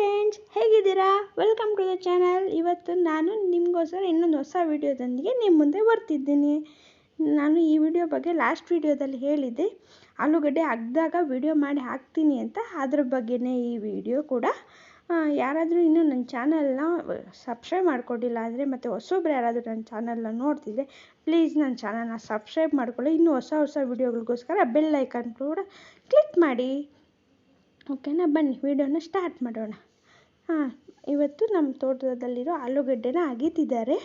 Friends ಹೇಗಿದ್ದೀರಾ? Welcome to the channel ಇವತ್ತು ನಾನು ನಿಮಗೋಸ್ಕರ ಇನ್ನೊಂದು ಹೊಸ ವಿಡಿಯೋದೊಂದಿಗೆ ನಿಮ್ಮ ಮುಂದೆ ಬರ್ತಿದ್ದೀನಿ. ನಾನು ಈ ವಿಡಿಯೋ ಬಗ್ಗೆ ಲಾಸ್ಟ್ ವಿಡಿಯೋದಲ್ಲಿ ಹೇಳಿದ್ದೆ. ಆಲೂಗಡ್ಡೆ ಅಗ್ದಾಗ ವಿಡಿಯೋ ಮಾಡಿ ಹಾಕ್ತೀನಿ ಅಂತ. ಅದ್ರ ಬಗ್ಗೆನೇ ಈ ವಿಡಿಯೋ ಕೂಡ. ಯಾರಾದರೂ ಇನ್ನೂ ನನ್ನ ಚಾನಲ್ನ ಸಬ್ಸ್ಕ್ರೈಬ್ ಮಾಡ್ಕೊಂಡಿಲ್ಲ ಅಂದರೆ ಮತ್ತು ಹೊಸೊಬ್ರು ಯಾರಾದರೂ ನನ್ನ ಚಾನಲ್ನ ನೋಡ್ತಿದ್ರೆ ಪ್ಲೀಸ್ ನನ್ನ ಚಾನಲ್ನ ಸಬ್ಸ್ಕ್ರೈಬ್ ಮಾಡ್ಕೊಳ್ಳಿ. ಇನ್ನೂ ಹೊಸ ಹೊಸ ವಿಡಿಯೋಗಳಿಗೋಸ್ಕರ ಬೆಲ್ ಐಕನ್ ಕೂಡ ಕ್ಲಿಕ್ ಮಾಡಿ. ಓಕೆನಾ ಬನ್ನಿ, ವಿಡಿಯೋನ ಸ್ಟಾರ್ಟ್ ಮಾಡೋಣ. ಹಾಂ, ಇವತ್ತು ನಮ್ಮ ತೋಟದಲ್ಲಿರೋ ಆಲೂಗಡ್ಡೆನ ಅಗೀತಿದ್ದಾರೆ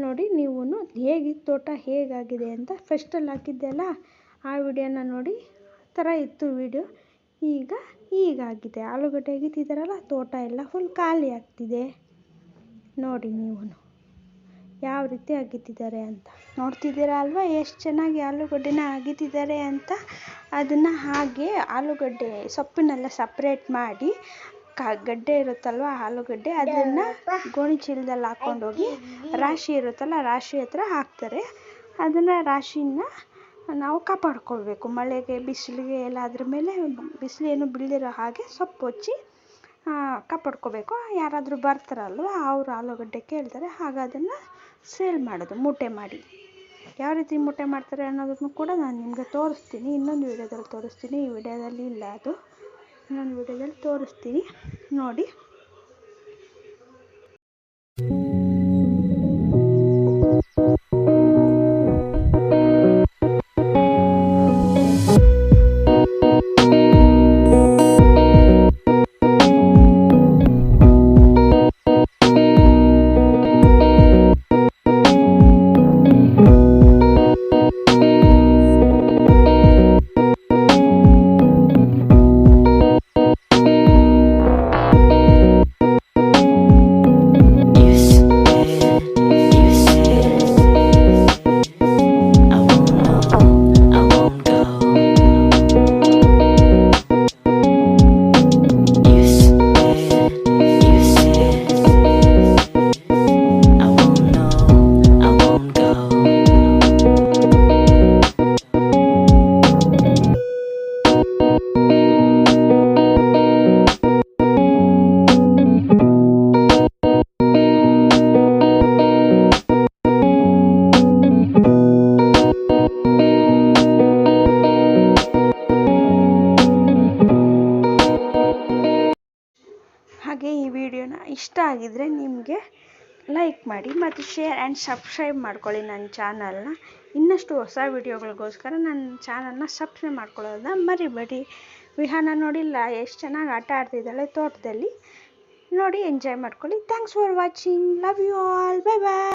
ನೋಡಿ ನೀವು ಹೇಗೆ ತೋಟ ಹೇಗಾಗಿದೆ ಅಂತ ಫಸ್ಟಲ್ಲಿ ಹಾಕಿದ್ದೆ ಅಲ್ಲ ಆ ವಿಡಿಯೋನ ನೋಡಿ ಥರ ಇತ್ತು ವಿಡಿಯೋ. ಈಗ ಹೀಗಾಗಿದೆ. ಆಲೂಗಡ್ಡೆ ಅಗೀತಿದ್ದಾರಲ್ಲ ತೋಟ ಎಲ್ಲ ಫುಲ್ ಖಾಲಿ ಆಗ್ತಿದೆ. ನೋಡಿ ನೀವು ಯಾವ ರೀತಿ ಅಗೀತಿದ್ದಾರೆ ಅಂತ. ನೋಡ್ತಿದ್ದೀರಾ ಅಲ್ವಾ, ಎಷ್ಟು ಚೆನ್ನಾಗಿ ಆಲೂಗಡ್ಡೆನ ಅಗೀತಿದ್ದಾರೆ ಅಂತ. ಅದನ್ನು ಹಾಗೆ ಆಲೂಗಡ್ಡೆ ಸೊಪ್ಪನ್ನೆಲ್ಲ ಸಪ್ರೇಟ್ ಮಾಡಿ ಕ ಗಡ್ಡೆ ಇರುತ್ತಲ್ವ ಆಲೂಗಡ್ಡೆ ಅದನ್ನು ಗೋಣಿ ಚೀಲದಲ್ಲಿ ಹಾಕ್ಕೊಂಡೋಗಿ ರಾಶಿ ಇರುತ್ತಲ್ಲ ರಾಶಿ ಹತ್ರ ಹಾಕ್ತಾರೆ. ಅದನ್ನು ರಾಶಿನ ನಾವು ಕಾಪಾಡ್ಕೊಳ್ಬೇಕು. ಮಳೆಗೆ ಬಿಸಿಲಿಗೆ ಎಲ್ಲ ಅದ್ರ ಮೇಲೆ ಬಿಸಿಲೇನು ಬೀಳದಿರೋ ಹಾಗೆ ಸೊಪ್ಪು ಹಚ್ಚಿ ಕಾಪಾಡ್ಕೋಬೇಕು ಯಾರಾದರೂ ಬರ್ತಾರಲ್ವ ಅವರು ಆಲೂಗಡ್ಡೆ ಕೇಳ್ತಾರೆ. ಆಗ ಅದನ್ನು ಸೇಲ್ ಮಾಡೋದು ಮೂಟೆ ಮಾಡಿ. ಯಾವ ರೀತಿ ಮೂಟೆ ಮಾಡ್ತಾರೆ ಅನ್ನೋದನ್ನು ಕೂಡ ನಾನು ನಿಮಗೆ ತೋರಿಸ್ತೀನಿ. ಇನ್ನೊಂದು ವೀಡಿಯೋದಲ್ಲಿ ತೋರಿಸ್ತೀನಿ. ಈ ವಿಡಿಯೋದಲ್ಲಿ ಇಲ್ಲ ಅದು. ಇನ್ನೊಂದು ವಿಡಿಯೋದಲ್ಲಿ ತೋರಿಸ್ತೀನಿ. ನೋಡಿ. ಇಷ್ಟ ಆಗಿದ್ದರೆ ನಿಮಗೆ ಲೈಕ್ ಮಾಡಿ ಮತ್ತು ಶೇರ್ ಆ್ಯಂಡ್ ಸಬ್ಸ್ಕ್ರೈಬ್ ಮಾಡ್ಕೊಳ್ಳಿ ನನ್ನ ಚಾನಲ್ನ ಇನ್ನಷ್ಟು ಹೊಸ ವಿಡಿಯೋಗಳಿಗೋಸ್ಕರ ನನ್ನ ಚಾನಲ್ನ ಸಬ್ಸ್ಕ್ರೈಬ್ ಮಾಡ್ಕೊಳ್ಳೋದನ್ನ ಮರಿಬೇಡಿ. ವಿಹಾನ ನೋಡಿಲ್ಲ ಎಷ್ಟು ಚೆನ್ನಾಗಿ ಆಟ ಆಡ್ತಿದ್ದಾಳೆ ತೋಟದಲ್ಲಿ. ನೋಡಿ ಎಂಜಾಯ್ ಮಾಡ್ಕೊಳ್ಳಿ. Thanks for watching love you all bye bye